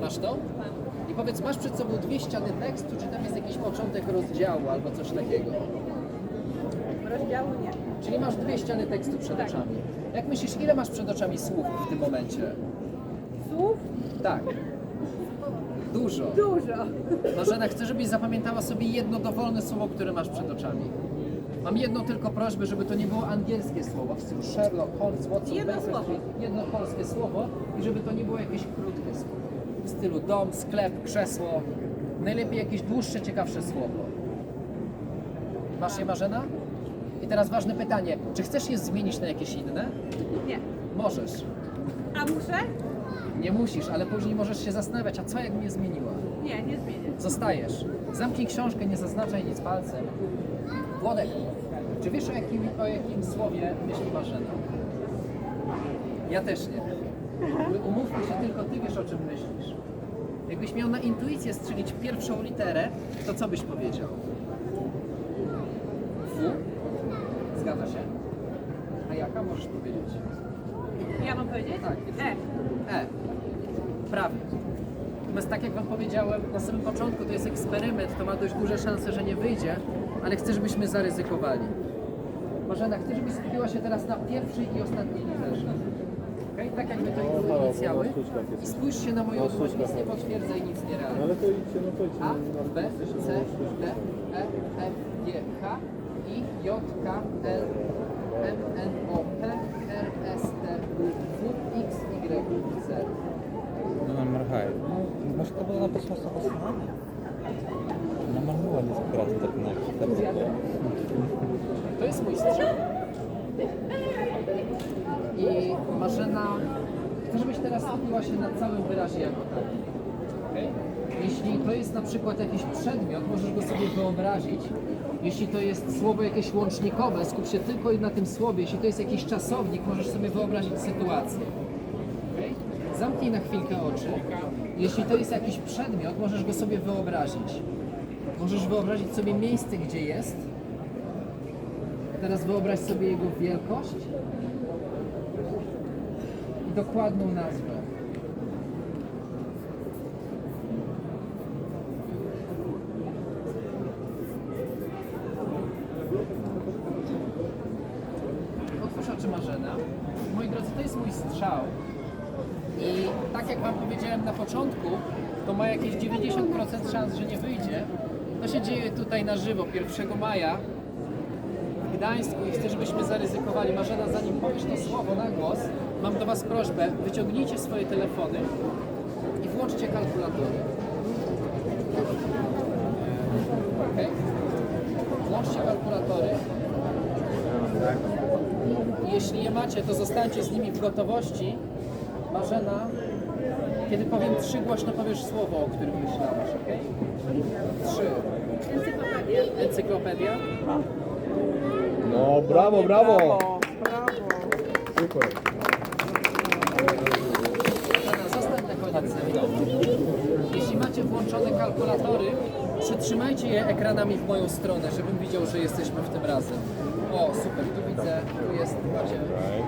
Masz to? I powiedz, masz przed sobą dwie ściany tekstu, czy tam jest jakiś początek rozdziału albo coś takiego? Rozdziału nie. Czyli masz dwie ściany tekstu przed oczami. Jak myślisz, ile masz przed oczami słów w tym momencie? Słów Tak. Dużo. dużo. Marzena, chcę, żebyś zapamiętała sobie jedno dowolne słowo, które masz przed oczami. Mam jedną tylko prośbę, żeby to nie było angielskie słowo w stylu Sherlock Holmes, Watson, Jedno Baker słowo. Jedno polskie słowo i żeby to nie było jakieś krótkie słowo. W stylu dom, sklep, krzesło. Najlepiej jakieś dłuższe, ciekawsze słowo. Masz je, Marzena? I teraz ważne pytanie, czy chcesz je zmienić na jakieś inne? Nie. Możesz. A muszę? Nie musisz, ale później możesz się zastanawiać, a co jak mnie zmieniła? Nie, nie zmienię. Zostajesz. Zamknij książkę, nie zaznaczaj nic palcem. Włodek, czy wiesz o jakim, o jakim słowie myśli Marzena? Ja też nie. Umówmy się, tylko ty wiesz o czym myślisz. Jakbyś miał na intuicję strzelić pierwszą literę, to co byś powiedział? W? Zgadza się? A jaka możesz powiedzieć? Ja mam powiedzieć? Tak. E. E. Prawie. Natomiast tak jak Wam powiedziałem na samym początku, to jest eksperyment, to ma dość duże szanse, że nie wyjdzie, ale chcę, żebyśmy zaryzykowali. Marzena, chcę, żebyś skupiła się teraz na pierwszej i ostatniej literze. Okay? Tak jakby to były inicjały. I spójrz się na moją dłoń, nic nie potwierdza i nic nie reaguje. Ale to idźcie, no to idźcie. A, no, B, C, D, E, F, G, H, I, J, K, L, M, N, O, P, R, S, T, U, W, X, Y, Z. Номер гай. Ну, може, треба було написати ładnie skradł tak na gitarze. To jest mój strzał. I Marzena, chcę, żebyś teraz skupiła się na całym wyrazie jako takim. Okay? Jeśli to jest na przykład jakiś przedmiot, możesz go sobie wyobrazić. Jeśli to jest słowo jakieś łącznikowe, skup się tylko i na tym słowie. Jeśli to jest jakiś czasownik, możesz sobie wyobrazić sytuację. Zamknij na chwilkę oczy. Jeśli to jest jakiś przedmiot, możesz go sobie wyobrazić. Możesz wyobrazić sobie miejsce, gdzie jest, Teraz wyobraź sobie jego wielkość i dokładną nazwę. Otwórz oczy Marzena. Moi drodzy, to jest mój strzał. I tak jak Wam powiedziałem na początku, to ma jakieś 90% szans, że nie wyjdzie. To się dzieje tutaj na żywo 1 maja w Gdańsku i chcę, żebyśmy zaryzykowali. Marzena, zanim powiesz to słowo na głos, mam do Was prośbę, wyciągnijcie swoje telefony i włączcie kalkulatory. Ok? Włączcie kalkulatory. Jeśli je macie, to zostańcie z nimi w gotowości. Marzena, kiedy powiem trzy, głośno powiesz słowo, o którym myślałaś, ok? Trzy. Encyklopedia. Encyklopedia. No, brawo, brawo. Super. Anna, zostań na koniec. Jeśli macie włączone kalkulatory, przytrzymajcie je ekranami w moją stronę, żebym widział, że jesteśmy w tym razem. O, super, tu widzę, tu jest, macie